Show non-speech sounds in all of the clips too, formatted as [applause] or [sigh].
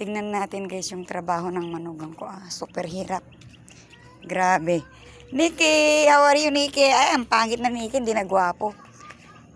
Tingnan natin guys yung trabaho ng manugang ko. Ah, super hirap. Grabe. Nikki, how are you Nikki? Ay, ang pangit na Nikki, hindi na gwapo.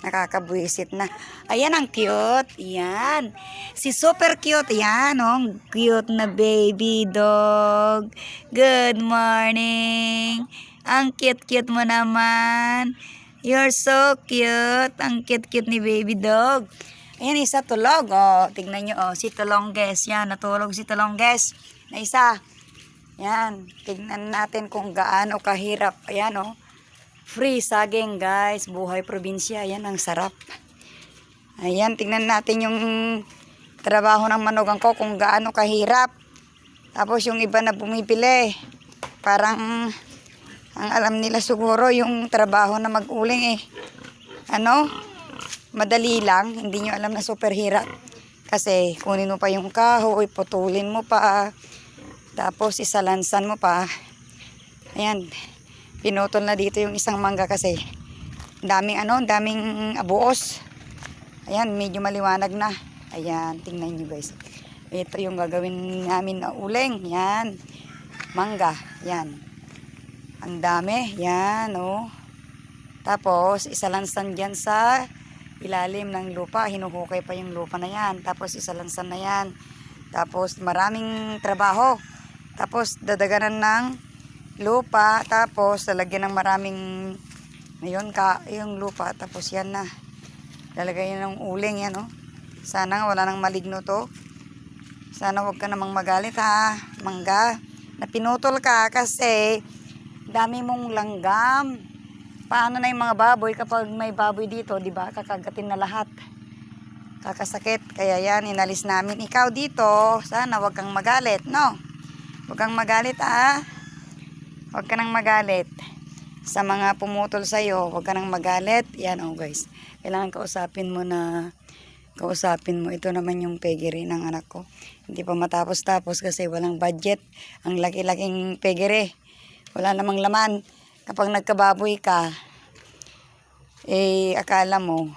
Nakakabwisit na. Ayan, ang cute. Yan. Si super cute. Yan, oh. Cute na baby dog. Good morning. Ang cute-cute mo naman. You're so cute. Ang cute-cute ni baby dog. Ayan, isa tulog. Oh, tignan nyo. Oh, si Tulongges. Yan, natulog si Tulongges. Na isa. Yan. Tignan natin kung gaano kahirap. Ayan, oh. Free saging, guys. Buhay probinsya. Yan, ang sarap. Ayan, tingnan natin yung trabaho ng manugang ko kung gaano kahirap. Tapos yung iba na bumibili, parang ang alam nila siguro yung trabaho na mag-uling eh. Ano? Madali lang, hindi nyo alam na super hirap. Kasi kunin mo pa yung kahoy, putulin mo pa, tapos isalansan mo pa. Ayan, pinutol na dito yung isang mangga kasi daming ano, daming abuos. Ayan, medyo maliwanag na. Ayan, tingnan nyo guys. Ito yung gagawin namin na uling. Yan. Mangga. Yan. Ang dami. Yan, oh. Tapos, isalansan dyan sa ilalim ng lupa. Hinuhukay pa yung lupa na yan. Tapos, isalansan na yan. Tapos, maraming trabaho. Tapos, dadaganan ng lupa. Tapos, lalagyan ng maraming ngayon ka yung lupa. Tapos, yan na. Lalagay ng uling yan, oh. Sana wala nang maligno to. Sana wag ka namang magalit ha, mangga. Napinutol ka kasi dami mong langgam. Paano na yung mga baboy kapag may baboy dito, di ba? Kakagatin na lahat. Kakasakit. Kaya yan, inalis namin. Ikaw dito, sana wag kang magalit, no? Wag kang magalit ha. Wag ka nang magalit. Sa mga pumutol sa'yo, wag ka nang magalit. Yan oh guys. Kailangan kausapin mo na kausapin mo. Ito naman yung pegiri ng anak ko. Hindi pa matapos-tapos kasi walang budget. Ang laki-laking pegiri. Wala namang laman. Kapag nagkababoy ka, eh, akala mo,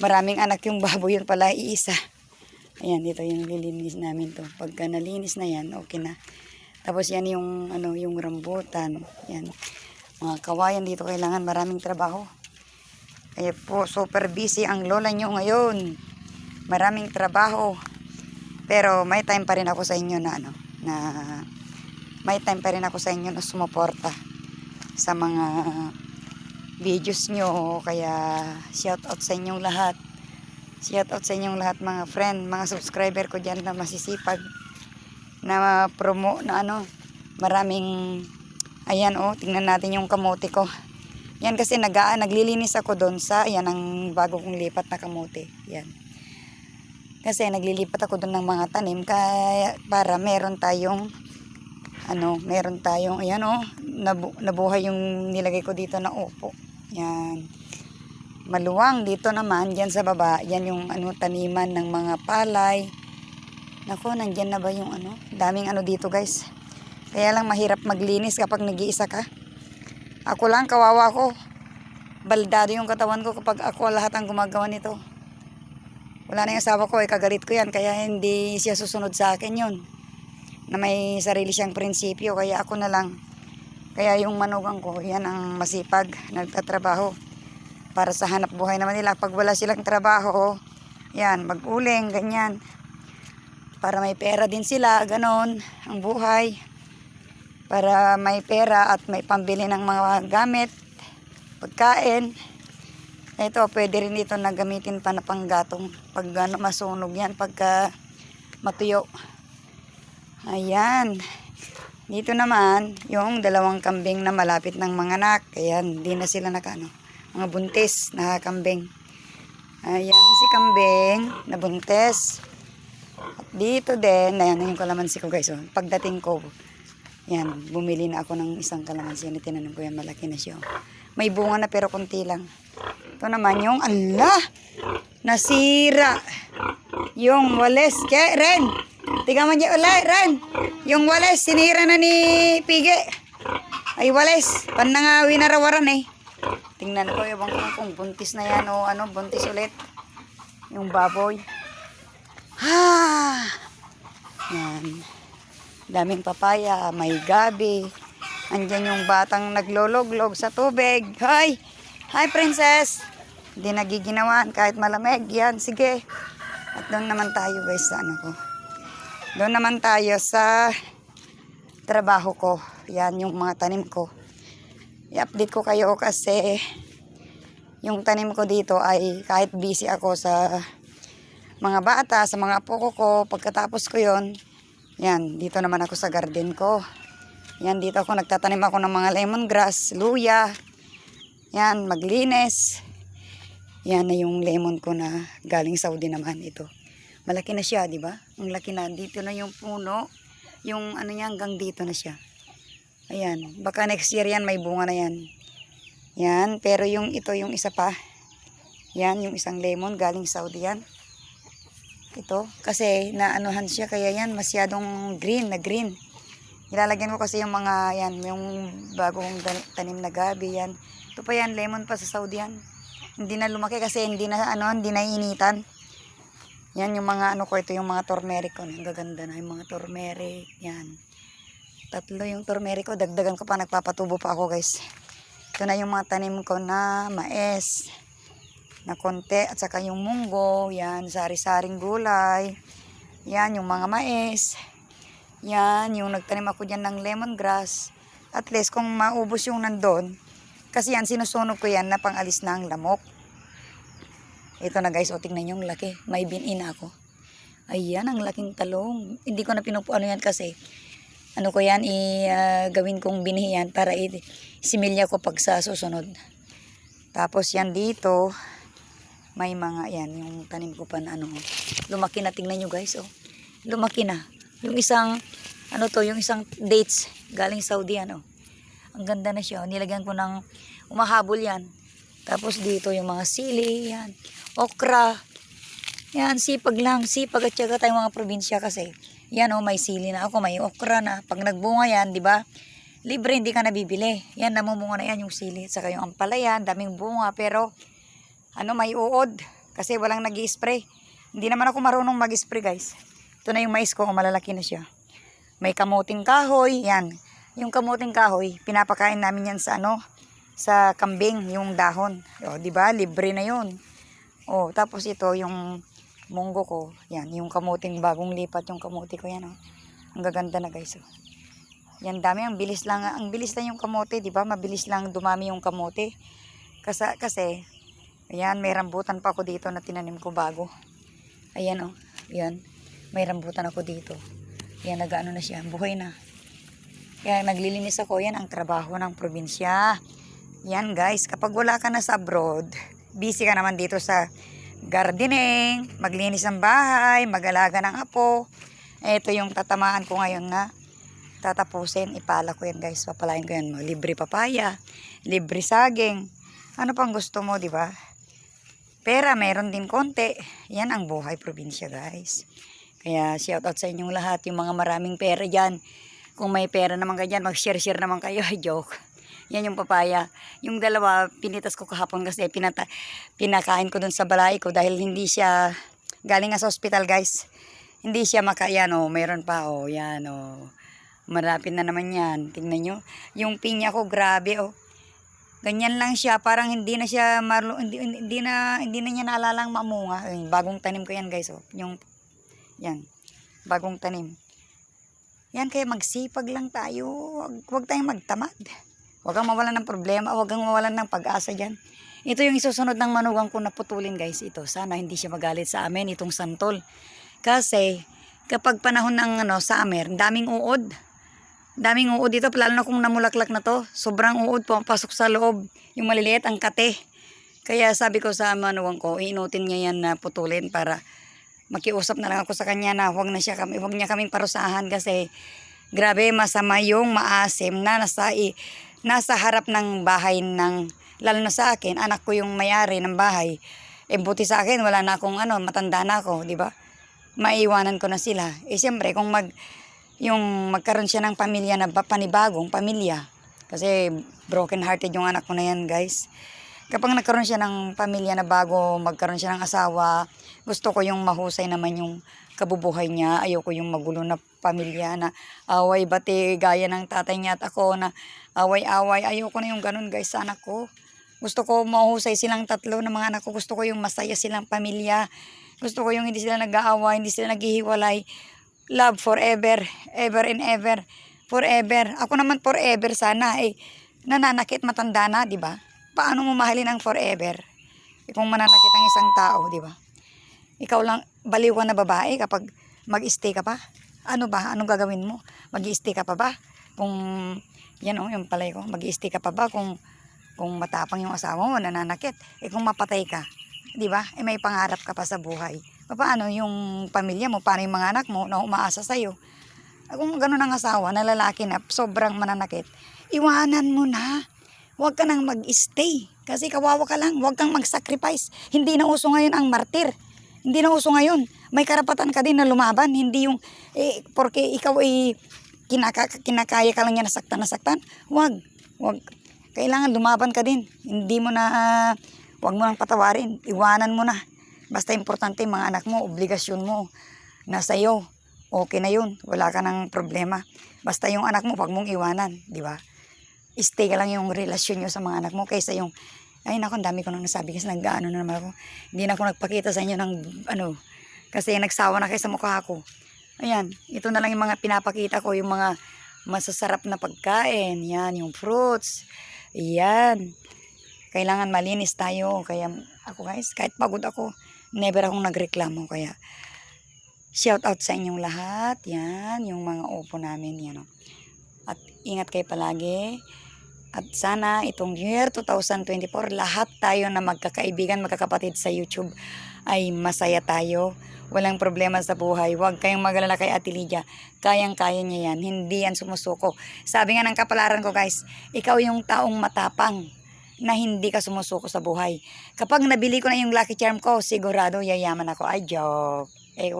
maraming anak yung baboy yun pala iisa. Ayan, dito yung nililinis namin to. Pagka nalinis na yan, okay na. Tapos yan yung, ano, yung rambutan. Yan. Mga kawayan dito kailangan maraming trabaho. Kaya po, super busy ang lola nyo ngayon. Maraming trabaho. Pero may time pa rin ako sa inyo na ano, na may time pa rin ako sa inyo na sumuporta sa mga videos nyo. Kaya shout out sa inyong lahat. Shout out sa inyong lahat mga friend, mga subscriber ko dyan na masisipag na promo na ano, maraming ayan oh, tingnan natin yung kamote ko. Yan kasi nag naglilinis ako doon sa, yan ang bago kong lipat na kamote. Yan. Kasi naglilipat ako doon ng mga tanim kaya para meron tayong ano, meron tayong ayan oh, nabu, nabuhay yung nilagay ko dito na upo. Yan. Maluwang dito naman, diyan sa baba, yan yung ano taniman ng mga palay. Nako, nandyan na ba yung ano? Daming ano dito, guys. Kaya lang mahirap maglinis kapag nag-iisa ka. Ako lang, kawawa ko. Baldado yung katawan ko kapag ako lahat ang gumagawa nito. Wala na yung asawa ko, eh, kagalit ko yan. Kaya hindi siya susunod sa akin yun. Na may sarili siyang prinsipyo, kaya ako na lang. Kaya yung manugang ko, yan ang masipag, nagtatrabaho. Para sa hanap buhay naman nila. Pag wala silang trabaho, yan, mag-uling, ganyan. Para may pera din sila, ganon, ang buhay para may pera at may pambili ng mga gamit, pagkain. Ito, pwede rin ito na gamitin pa na panggatong pag ano, masunog yan, pagka matuyo. Ayan. Dito naman, yung dalawang kambing na malapit ng mga anak. Ayan, di na sila nakano. Mga buntis na kambing. Ayan si kambing na buntis. At dito din, ayan yung kalamansi ko guys. Oh. Pagdating ko, yan, bumili na ako ng isang kalamansi na tinanim ko yan, malaki na siya. May bunga na pero konti lang. Ito naman yung, ala, nasira. Yung wales, kaya, Ren, tiga man dyan, ala, Ren, yung wales, sinira na ni Pige. Ay, wales, panangawi na rawaran eh. Tingnan ko, yung kung, kung buntis na yan o ano, buntis ulit. Yung baboy. Ha! Yan. Daming papaya, may gabi. Andyan yung batang naglologlog sa tubig. Hi! Hi, princess! Hindi nagiginawan kahit malamig. Yan, sige. At doon naman tayo guys sa ano ko. Doon naman tayo sa trabaho ko. Yan yung mga tanim ko. I-update ko kayo kasi yung tanim ko dito ay kahit busy ako sa mga bata, sa mga apo ko ko, pagkatapos ko yon yan, dito naman ako sa garden ko. Yan, dito ako nagtatanim ako ng mga lemongrass, luya. Yan, maglinis. Yan na yung lemon ko na galing Saudi naman ito. Malaki na siya, di ba? Ang laki na. Dito na yung puno. Yung ano niya, hanggang dito na siya. Ayan. Baka next year yan, may bunga na yan. Yan. Pero yung ito, yung isa pa. Yan, yung isang lemon, galing Saudi yan. Ito. Kasi naanuhan siya, kaya yan, masyadong green, na green. Ilalagyan ko kasi yung mga, yan, yung bagong tan- tanim na gabi, yan. Ito pa yan, lemon pa sa Saudi yan. Hindi na lumaki kasi hindi na, ano, hindi na initan. Yan yung mga ano ko, ito yung mga turmeric ko. Ang gaganda na yung mga turmeric. Yan. Tatlo yung turmeric ko. Dagdagan ko pa. Nagpapatubo pa ako guys. Ito na yung mga tanim ko na mais. Na konti. At saka yung munggo. Yan. Sari-saring gulay. Yan yung mga mais. Yan. Yung nagtanim ako dyan ng lemongrass. At least kung maubos yung nandun. Kasi yan sinusunog ko yan na pangalis na ang lamok. Ito na guys, o tingnan nyo, ang laki. May bin-in ako. Ayan, ang laking talong. Hindi ko na pinupuano yan kasi ano ko yan, i, ah, gawin kong binhi yan para i, similya ko pag sa susunod. Tapos yan dito, may mga yan, yung tanim ko pa na ano. Lumaki na, tingnan nyo guys, oh. Lumaki na. Yung isang, ano to, yung isang dates, galing Saudi, ano. Ang ganda na siya. oh. Nilagyan ko ng umahabol yan. Tapos dito yung mga sili, yan. Okra. Yan, sipag lang. Sipag at syaga tayong mga probinsya kasi. Yan oh, may sili na ako, may okra na. Pag nagbunga yan, di ba? Libre, hindi ka nabibili. Yan, namumunga na yan yung sili. Saka yung ampalaya, daming bunga. Pero, ano, may uod. Kasi walang nag spray Hindi naman ako marunong mag-spray, guys. Ito na yung mais ko, malalaki na siya. May kamuting kahoy, yan. Yung kamuting kahoy, pinapakain namin yan sa ano, sa kambing, yung dahon. O, di ba? Libre na yun. O, tapos ito, yung munggo ko, yan, yung kamuting bagong lipat yung kamuti ko, yan, o. Ang gaganda na, guys, o. Yan, dami. Ang bilis lang, ang bilis lang yung kamote, di ba? Mabilis lang dumami yung kamote. Kasi, kasi, ayan, may rambutan pa ako dito na tinanim ko bago. Ayan, o. Yan. May rambutan ako dito. Yan, nag-ano na siya. Buhay na. Kaya naglilinis ako, yan ang trabaho ng probinsya. Yan guys, kapag wala ka na sa abroad, busy ka naman dito sa gardening, maglinis ng bahay, mag-alaga ng apo. Ito yung tatamaan ko ngayon na tatapusin. Ipala ko yan guys, papalain ko yan. Libre papaya, libre saging. Ano pang gusto mo, di ba? Pera, meron din konti. Yan ang buhay probinsya guys. Kaya shout out sa inyong lahat, yung mga maraming pera dyan. Kung may pera naman kayo dyan, mag-share-share naman kayo. [laughs] Joke. Yan yung papaya. Yung dalawa, pinitas ko kahapon kasi pinata, pinakain ko dun sa balay ko dahil hindi siya, galing nga sa hospital guys. Hindi siya makayan, oh. Meron pa, oh. Yan, oh. Marapin na naman yan. Tingnan nyo. Yung pinya ko, grabe, oh. Ganyan lang siya, parang hindi na siya marlo, hindi, hindi, na hindi na niya naalalang mamunga. Ay, bagong tanim ko yan, guys, oh. Yung yan. Bagong tanim. Yan, kaya magsipag lang tayo. Huwag tayong magtamad. Huwag kang mawalan ng problema. Huwag kang mawalan ng pag-asa dyan. Ito yung isusunod ng manugang ko na putulin, guys. Ito, sana hindi siya magalit sa amin, itong santol. Kasi, kapag panahon ng ano, summer, daming uod. Daming uod dito, lalo na kung namulaklak na to. Sobrang uod po, pasok sa loob. Yung maliliit, ang kate. Kaya sabi ko sa manugang ko, inutin niya yan na putulin para makiusap na lang ako sa kanya na huwag na siya kami, huwag niya kaming parusahan kasi grabe masama yung maasim na nasa, i, nasa harap ng bahay ng, lalo na sa akin, anak ko yung mayari ng bahay. Eh buti sa akin, wala na akong ano, matanda na ako, di ba? Maiwanan ko na sila. Eh siyempre, kung mag, yung magkaroon siya ng pamilya na ba- panibagong pamilya, kasi broken hearted yung anak ko na yan guys. Kapag nagkaroon siya ng pamilya na bago, magkaroon siya ng asawa, gusto ko yung mahusay naman yung kabubuhay niya. Ayoko yung magulo na pamilya na away bati gaya ng tatay niya at ako na away-away. Ayoko na yung ganun guys sa anak ko. Gusto ko mahusay silang tatlo ng mga anak ko. Gusto ko yung masaya silang pamilya. Gusto ko yung hindi sila nag-aaway, hindi sila naghihiwalay. Love forever, ever and ever. Forever. Ako naman forever sana eh. Nananakit matanda na, di ba? Paano mo mahalin ang forever? Eh, kung mananakit ang isang tao, di ba? Ikaw lang, baliw na babae kapag mag-stay ka pa. Ano ba? Anong gagawin mo? Mag-stay ka pa ba? Kung, yan o, yung palay ko, mag-stay ka pa ba kung, kung matapang yung asawa mo, nananakit. Eh kung mapatay ka, di ba? Eh may pangarap ka pa sa buhay. Paano yung pamilya mo, paano yung mga anak mo na umaasa sa'yo? Ah, Kung gano'n ang asawa na lalaki na sobrang mananakit, iwanan mo na. Huwag ka nang mag-stay. Kasi kawawa ka lang. Huwag kang mag-sacrifice. Hindi na uso ngayon ang martir. Hindi na uso ngayon. May karapatan ka din na lumaban. Hindi yung, eh, porque ikaw ay kinaka, kinakaya ka lang niya nasaktan, nasaktan. Huwag. Huwag. Kailangan lumaban ka din. Hindi mo na, ah, huwag mo nang patawarin. Iwanan mo na. Basta importante mga anak mo, obligasyon mo. Nasa iyo. Okay na yun. Wala ka ng problema. Basta yung anak mo, huwag mong iwanan. Di ba? stay ka lang yung relasyon nyo sa mga anak mo kaysa yung ay ang dami ko nang nasabi kasi nag-ano na naman ako. Hindi na ako nagpakita sa inyo ng ano, kasi nagsawa na kayo sa mukha ko. Ayan, ito na lang yung mga pinapakita ko, yung mga masasarap na pagkain. Yan, yung fruits. Yan. Kailangan malinis tayo. Kaya ako guys, kahit pagod ako, never akong nagreklamo. Kaya shout out sa inyong lahat. Yan, yung mga opo namin. Yan, oh. At ingat kayo palagi. At sana itong year 2024, lahat tayo na magkakaibigan, magkakapatid sa YouTube ay masaya tayo. Walang problema sa buhay. Huwag kayong magalala kay Ate Lydia. Kayang-kaya niya yan. Hindi yan sumusuko. Sabi nga ng kapalaran ko guys, ikaw yung taong matapang na hindi ka sumusuko sa buhay. Kapag nabili ko na yung Lucky Charm ko, sigurado yayaman ako. Ay, joke. Eh,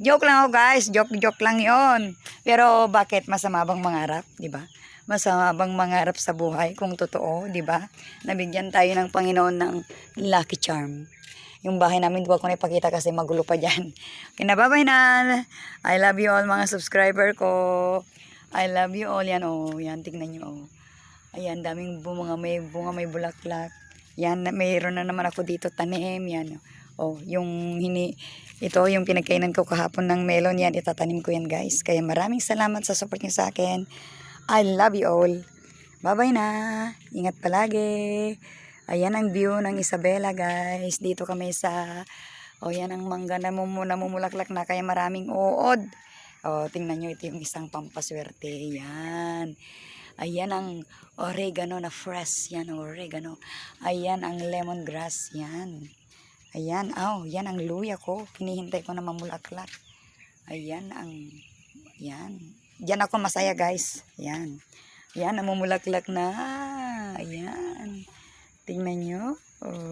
joke lang ako guys. Joke-joke lang yon. Pero bakit masama bang mangarap? di ba? Masama bang mangarap sa buhay kung totoo, di ba? Nabigyan tayo ng Panginoon ng Lucky Charm. Yung bahay namin, huwag ko na ipakita kasi magulo pa dyan. [laughs] Okay na, bye-bye na. I love you all mga subscriber ko. I love you all. Yan, oh. Yan, tignan nyo, oh. Ayan, daming bunga, may bunga, may bulaklak. Yan, mayroon na naman ako dito tanim. Yan, oh. yung hini, ito yung pinagkainan ko kahapon ng melon. Yan, itatanim ko yan, guys. Kaya maraming salamat sa support niyo sa akin. I love you all. Bye-bye na. Ingat palagi. Ayan ang view ng Isabela, guys. Dito kami sa... O, yan ang mangga na mumu, namumulaklak na kaya maraming uod. O, tingnan nyo, ito yung isang pampaswerte. Yan. Ayan ang oregano na fresh. Yan, oregano. Ayan ang lemongrass. Yan. Ayan, oh, yan ang luya ko. Hinihintay ko na mamulaklak. Ayan ang, yan. Diyan ako masaya guys. Yan. Yan, namumulaklak na. Ayan. Tingnan nyo. Oh.